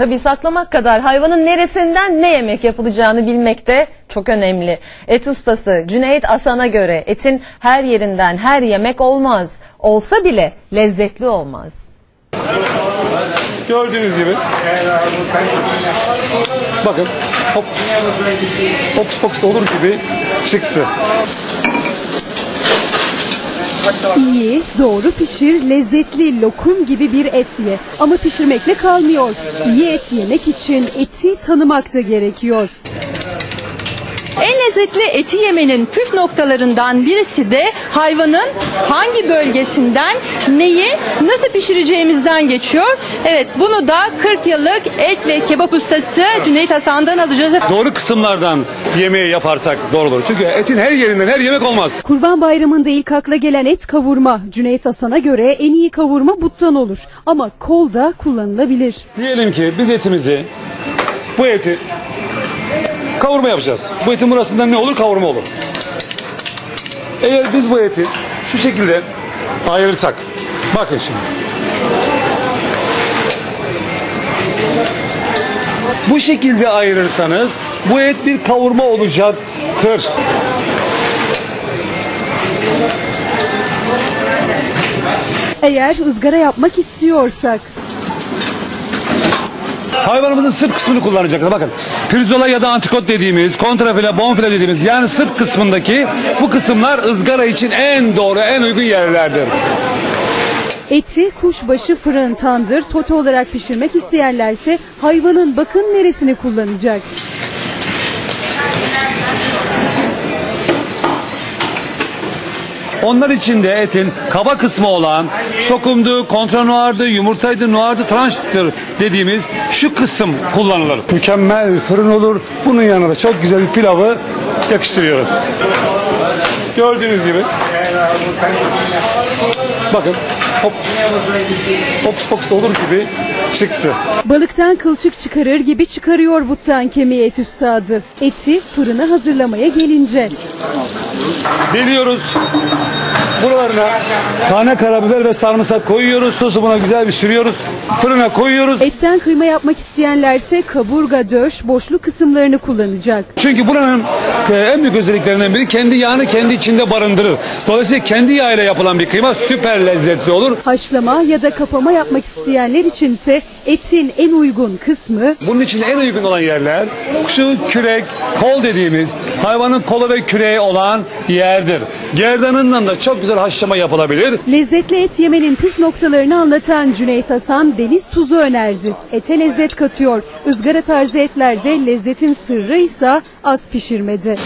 Tabii saklamak kadar hayvanın neresinden ne yemek yapılacağını bilmek de çok önemli. Et ustası Cüneyt Asan'a göre etin her yerinden her yemek olmaz. Olsa bile lezzetli olmaz. Gördüğünüz gibi. Bakın hop, hops pops olur gibi çıktı. İyi, doğru pişir, lezzetli lokum gibi bir et ye. Ama pişirmekle kalmıyor. İyi et yemek için eti tanımak da gerekiyor. En lezzetli eti yemenin püf noktalarından birisi de hayvanın hangi bölgesinden neyi nasıl pişireceğimizden geçiyor. Evet bunu da 40 yıllık et ve kebap ustası Cüneyt Hasan'dan alacağız. Doğru kısımlardan yemeği yaparsak doğru olur. Çünkü etin her yerinden her yemek olmaz. Kurban Bayramı'nda ilk akla gelen et kavurma. Cüneyt Hasan'a göre en iyi kavurma buttan olur. Ama kol da kullanılabilir. Diyelim ki biz etimizi, bu eti kavurma yapacağız. Bu etin burasından ne olur? Kavurma olur. Eğer biz bu eti şu şekilde ayırırsak, bakın şimdi. Bu şekilde ayırırsanız bu et bir kavurma olacaktır. Eğer ızgara yapmak istiyorsak Hayvanımızın sırt kısmını kullanacaklar. Bakın pirzola ya da antrikot dediğimiz, kontrafile, bonfile dediğimiz yani sırt kısmındaki bu kısımlar ızgara için en doğru, en uygun yerlerdir. eti kuşbaşı fırın, tandır, sote olarak pişirmek isteyenlerse hayvanın bakın neresini kullanacak. Onlar için de etin kaba kısmı olan sokumdu, kontranuardı, yumurtaydı, nuardı, tranştır dediğimiz şu kısım kullanılır. Mükemmel fırın olur. Bunun yanına da çok güzel bir pilavı yakıştırıyoruz. Gördüğünüz gibi. Bakın hop, hops pops olur gibi çıktı. Balıktan kılçık çıkarır gibi çıkarıyor buttan kemiği et üstadı. Eti fırına hazırlamaya gelince Deliyoruz. Buralarına tane karabiber ve sarımsak koyuyoruz. Sosu buna güzel bir sürüyoruz. Fırına koyuyoruz. etten kıyma yapmak isteyenlerse kaburga, döş, boşlu kısımlarını kullanacak. Çünkü buranın e, en büyük özelliklerinden biri kendi yağını kendi içinde barındırır. Dolayısıyla kendi yağıyla yapılan bir kıyma süper lezzetli olur. Haşlama ya da kapama yapmak isteyenler içinse etin en uygun kısmı Bunun için en uygun olan yerler şu kürek, kol dediğimiz hayvanın kolu ve küreği olan yerdir. Gerdanından da çok güzel haşlama yapılabilir. Lezzetli et yemenin püf noktalarını anlatan Cüneyt Hasan deniz tuzu önerdi. Ete lezzet katıyor. Izgara tarzı etlerde lezzetin sırrı ise az pişirmedi.